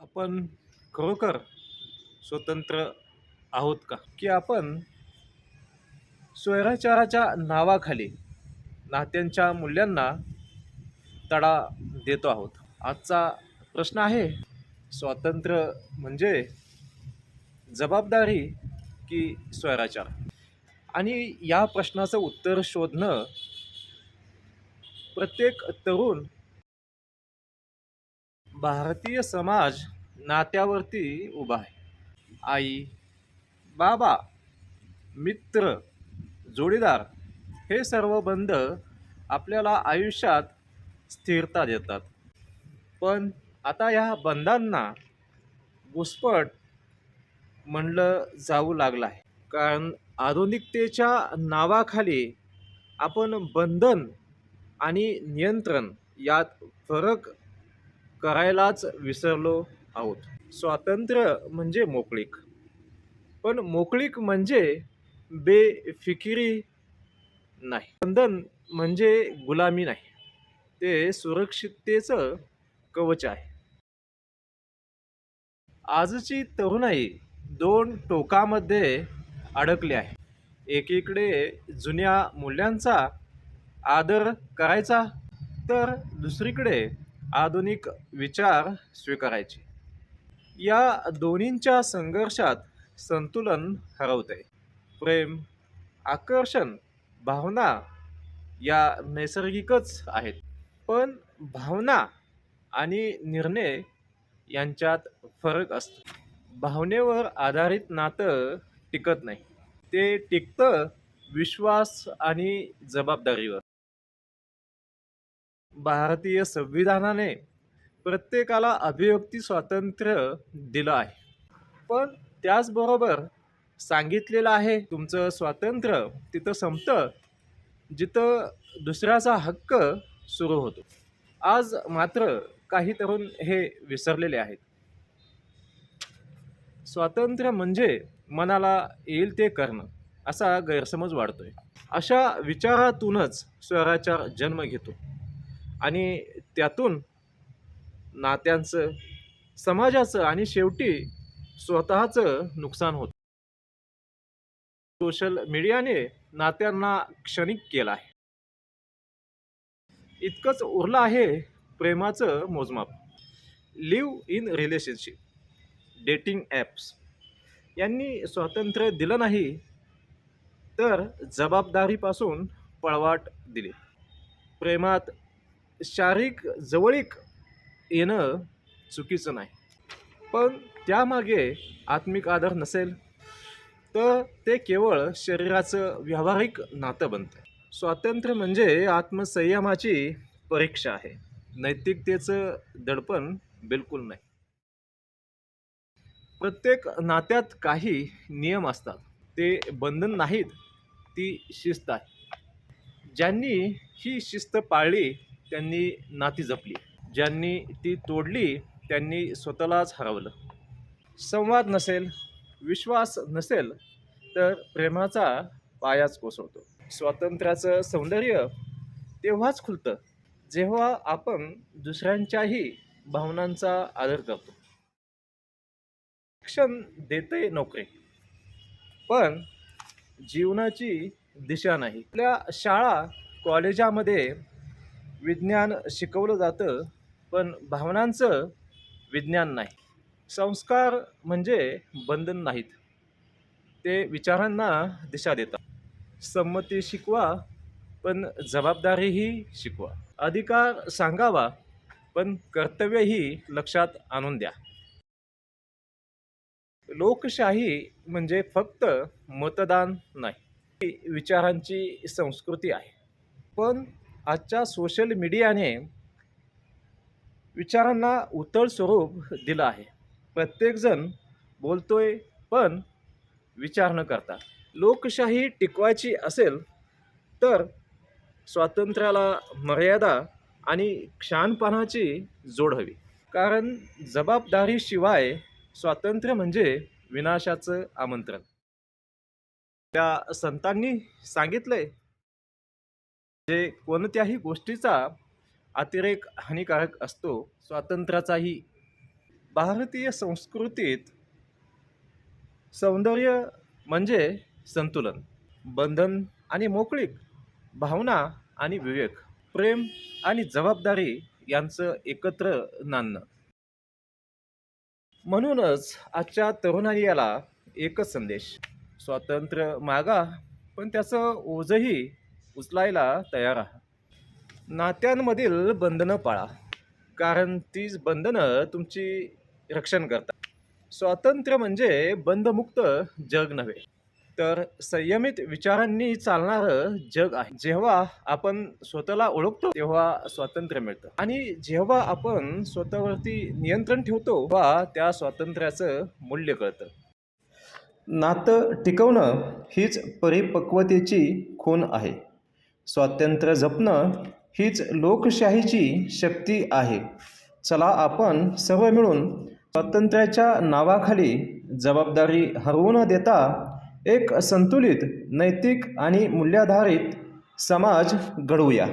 आपण खरोखर स्वतंत्र आहोत का? की आपण स्वैराचाराच्या नावाखाली नात्यांच्या मूल्यांना तडा देतो आहोत? आजचा प्रश्न आहे स्वातंत्र्य म्हणजे जबाबदारी की स्वैराचार? आणि या प्रश्नाचं उत्तर शोधणं प्रत्येक तरुण भारतीय समाज नात्यावरती उभा आहे. आई बाबा मित्र जोडीदार हे सर्व बंध आपल्याला आयुष्यात स्थिरता देतात. पण आता ह्या बंधांना घुसपट म्हणलं जाऊ लागलं आहे. कारण आधुनिकतेच्या नावाखाली आपण बंधन आणि नियंत्रण यात फरक करायलाच विसरलो आहोत. स्वातंत्र्य म्हणजे मोकळीक. पण मोकळीक म्हणजे बेफिकिरी नाही. बंधन म्हणजे गुलामी नाही. ते सुरक्षिततेचं कवच आहे. आजची तरुणाई दोन टोकामध्ये अडकली आहे. एकीकडे जुन्या मूल्यांचा आदर करायचा तर दुसरीकडे आधुनिक विचार स्वीकारायचे. या दोन्हींच्या संघर्षात संतुलन हरवते. प्रेम आकर्षण भावना या नैसर्गिकच आहेत. पण भावना आणि निर्णय यांच्यात फरक असतो. भावनेवर आधारित नातं टिकत नाही. ते टिकतं विश्वास आणि जबाबदारीवर. भारतीय संविधानाने प्रत्येकाला अभिव्यक्ती स्वातंत्र्य दिलं आहे. पण त्याचबरोबर सांगितलेलं आहे तुमचं स्वातंत्र्य तिथं संपतं जिथं दुसऱ्याचा हक्क सुरू होतो. आज मात्र काही तरुण हे विसरलेले आहेत. स्वातंत्र्य म्हणजे मनाला येईल ते करणं असा गैरसमज वाढतोय. अशा विचारातूनच स्वराचार जन्म घेतो. आणि त्यातून नात्यांचं समाजाचं आणि शेवटी स्वतःचं नुकसान होतं. सोशल मीडियाने नात्यांना क्षणिक केलं आहे. इतकंच उरलं आहे प्रेमाचं मोजमाप. Live in relationship dating apps. यांनी स्वातंत्र्य दिलं नाही तर जबाबदारीपासून पळवाट दिली. प्रेमात शारीरिक जवळीक येणं चुकीचं नाही. पण त्यामागे आत्मिक आदर नसेल तर ते केवळ शरीराचं व्यावहारिक नातं बनतं स्वातंत्र्य म्हणजे आत्मसंयमाची परीक्षा आहे. नैतिकतेचं दडपण बिलकुल नाही. प्रत्येक नात्यात काही नियम असतात. ते बंधन नाहीत ती शिस्त आहे. ज्यांनी ही शिस्त पाळली त्यांनी नाती जपली. ज्यांनी ती तोडली त्यांनी स्वतःलाच हरवलं. संवाद नसेल विश्वास नसेल तर प्रेमाचा पायाच कोसळतो. स्वातंत्र्याचं सौंदर्य तेव्हाच खुलतं जेव्हा आपण दुसऱ्यांच्याही भावनांचा आदर करतो. शिक्षण देते नोकरी पण जीवनाची दिशा नाही. आपल्या शाळा कॉलेजामध्ये विज्ञान शिकवलं जातं पण भावनांचं विज्ञान नाही. संस्कार म्हणजे बंधन नाहीत. ते विचारांना दिशा देतात. संमती शिकवा पण जबाबदारीही शिकवा. अधिकार सांगावा पण कर्तव्यही लक्षात आणून द्या. लोकशाही म्हणजे फक्त मतदान नाही ही विचारांची संस्कृती आहे. पण आजच्या सोशल मीडियाने विचारांना उतळ स्वरूप दिलं आहे. प्रत्येकजण बोलतोय पण विचार न करता. लोकशाही टिकवायची असेल तर स्वातंत्र्याला मर्यादा आणि क्षानपणाची जोड हवी. कारण जबाबदारीशिवाय स्वातंत्र्य म्हणजे विनाशाचं आमंत्रण. त्या संतांनी सांगितलंय जे कोणत्याही गोष्टीचा अतिरेक हानिकारक असतो स्वातंत्र्याचाही. भारतीय संस्कृतीत सौंदर्य म्हणजे संतुलन बंधन आणि मोकळीक भावना आणि विवेक प्रेम आणि जबाबदारी यांचं एकत्र नाणं. म्हणूनच आजच्या तरुणाई याला एकच संदेश स्वातंत्र्य मागा पण त्याचं ओझही उचलायला तयार आहात. नात्यांमधील बंधनं पाळा कारण तीच बंधनं तुमची रक्षण करतात. स्वातंत्र्य म्हणजे बंधमुक्त जग नव्हे तर संयमित विचारांनी चालणारं जग आहे. जेव्हा आपण स्वतःला ओळखतो तेव्हा स्वातंत्र्य मिळतं. आणि जेव्हा आपण स्वतःवरती नियंत्रण ठेवतो तेव्हा त्या स्वातंत्र्याचं मूल्य कळतं. नातं टिकवणं हीच परिपक्वतेची खूण आहे. स्वातंत्र्य जपणं हीच लोकशाहीची शक्ती आहे. चला आपण सर्व मिळून स्वातंत्र्याच्या नावाखाली जबाबदारी हरवू न देता एक संतुलित नैतिक आणि मूल्याधारित समाज घडवूया.